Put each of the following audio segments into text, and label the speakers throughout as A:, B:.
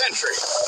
A: century.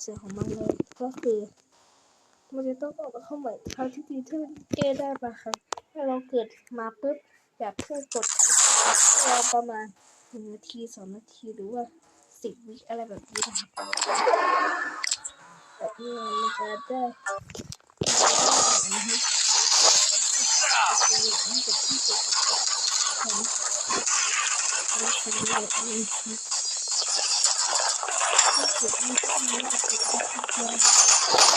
A: เสียของมันเลย ก็คือ มันจะต้องออกมาเข้าใหม่ทางที่ดีที่มันแก้ได้ปะครับถ้าเราเกิดมาปุ๊บอยากเพิ่มกดเราประมาณหนึ่งนาทีสองนาทีหรือว่าสิบวิอะไรแบบนี้นะครับแบบนี้มันจะได้นะครับมันนี้ Thank you.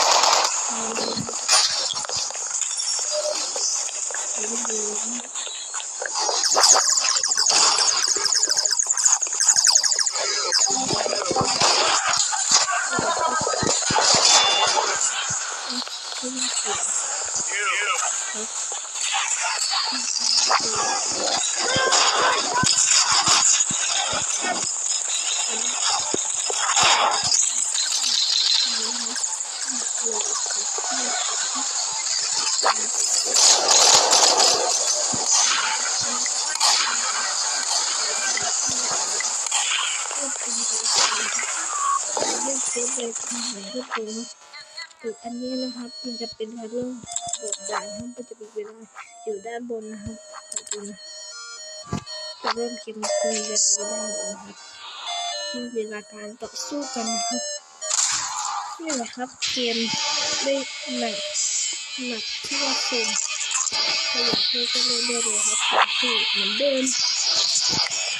A: ที่ผมตึกอันนี้นะครับ มันจะเป็นเรื่องโดดด่านครับมันจะเป็นเวลาอยู่ด้านบนนะครับขอบคุณจะเริ่มเกมคุยกันอยู่ด้านบนนะครับมีเวลาการต่อสู้กันนะครับนี่แหละครับเกมได้หนักหนักที่ว่าสูงถ้ายากให้ก็เล่นได้เลยครับคือเหมือนเดิม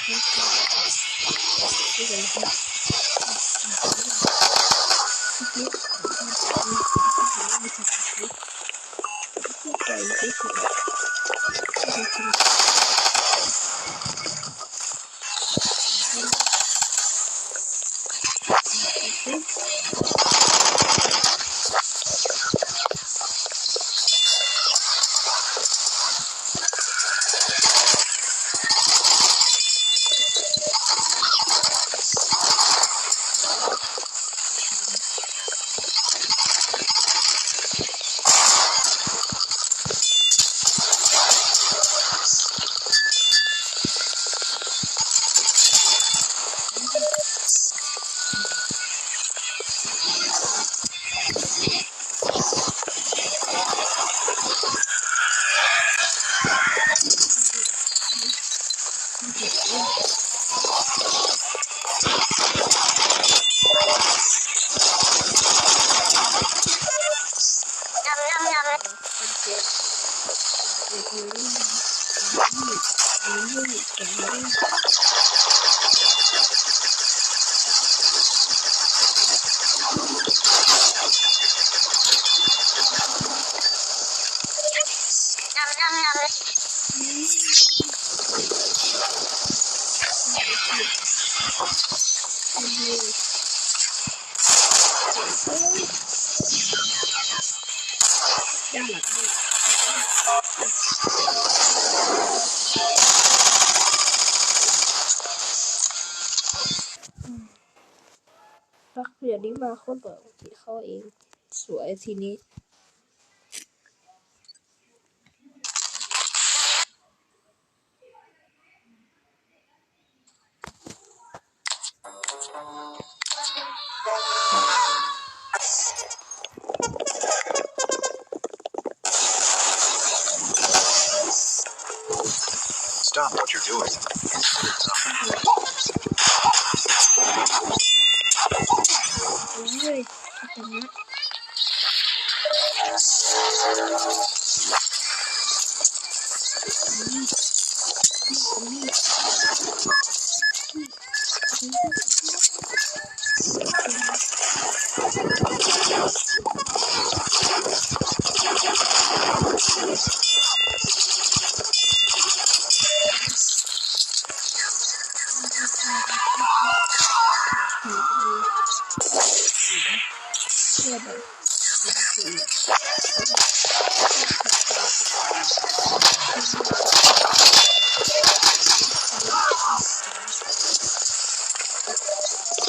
A: นะครับนี่กันนะครับ ด้ พักเดี๋ยวนี้มาโคตรแบบที่เข้าเอง สวยทีนี้ Stop what you're doing.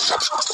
A: Hey.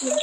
A: 你看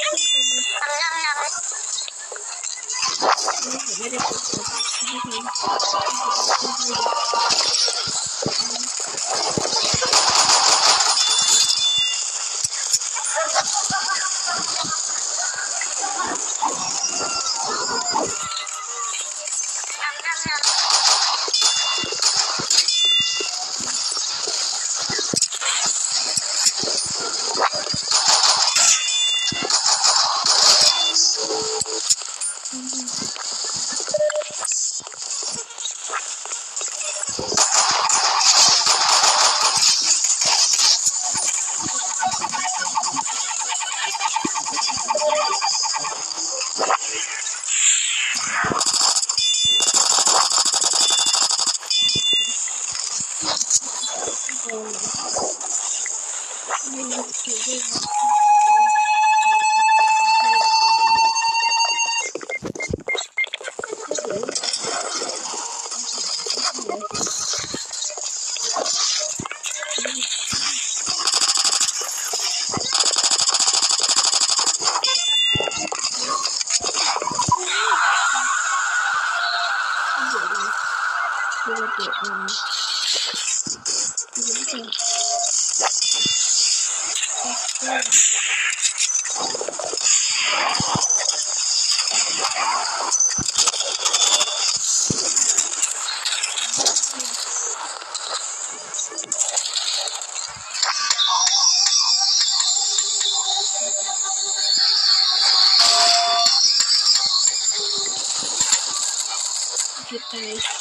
A: Goodbye.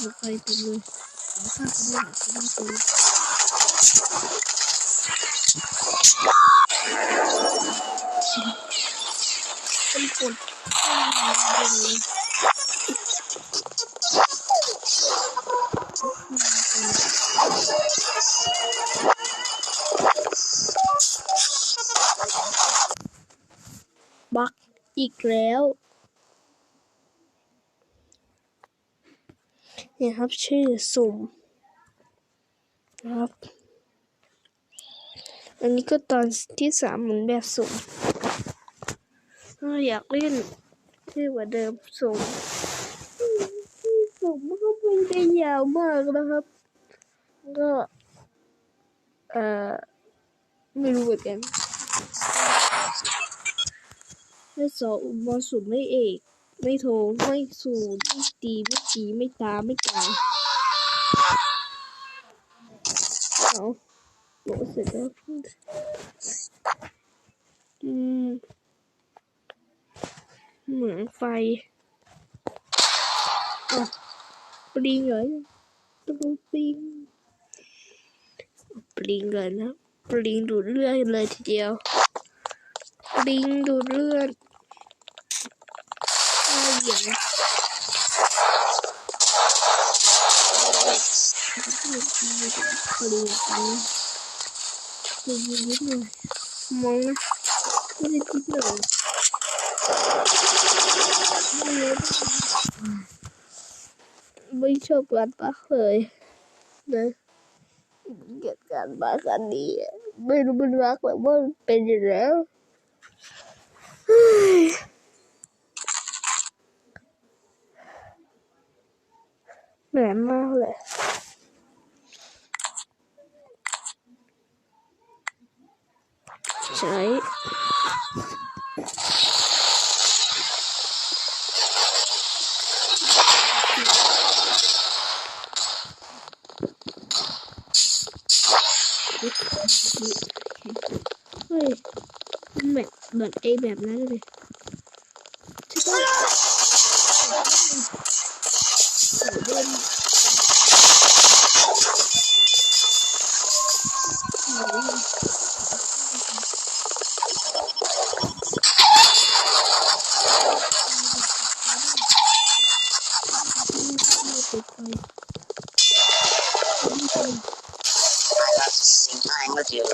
A: ผมไปเต็มเลยฆ่าคนได้ผมไม่เจอเป็นคนเป็นบักอีกแล้ว เนี่ยครับชื่อสุ่มนะครับ อันนี้ก็ตอนที่สามเหมือนแบบสุ่มถ้าอยากเล่นที่กว่าเดิมสุ่มสุ่มก็ไม่ได้ยาวมากนะครับ ก็เอ่อไม่รู้เหมือนกันไม่สอบอุบลสุดไม่เอก ไม่โทรไม่สูดไม่ตีไม่จีไม่ตาไม่กาเอาโหลดเสร็จแล้วอืมเหมือนไฟอะปริงเหรอตัวปริงปริงเลยนะปริงดูดเลือดเลยทีเดียวปริงดูดเลือด อะไรอย่างปริงไปปริงนิดหน่อยมองนะไม่ได้คิดเลยไม่รู้ไม่ชอบการปักเลยนะเกิดการบ้ากันนี้ไม่รู้มันรักแบบว่าเป็นอยู่แล้ว เฮ้ยเหนื่อยมาก
B: I love spending time with you.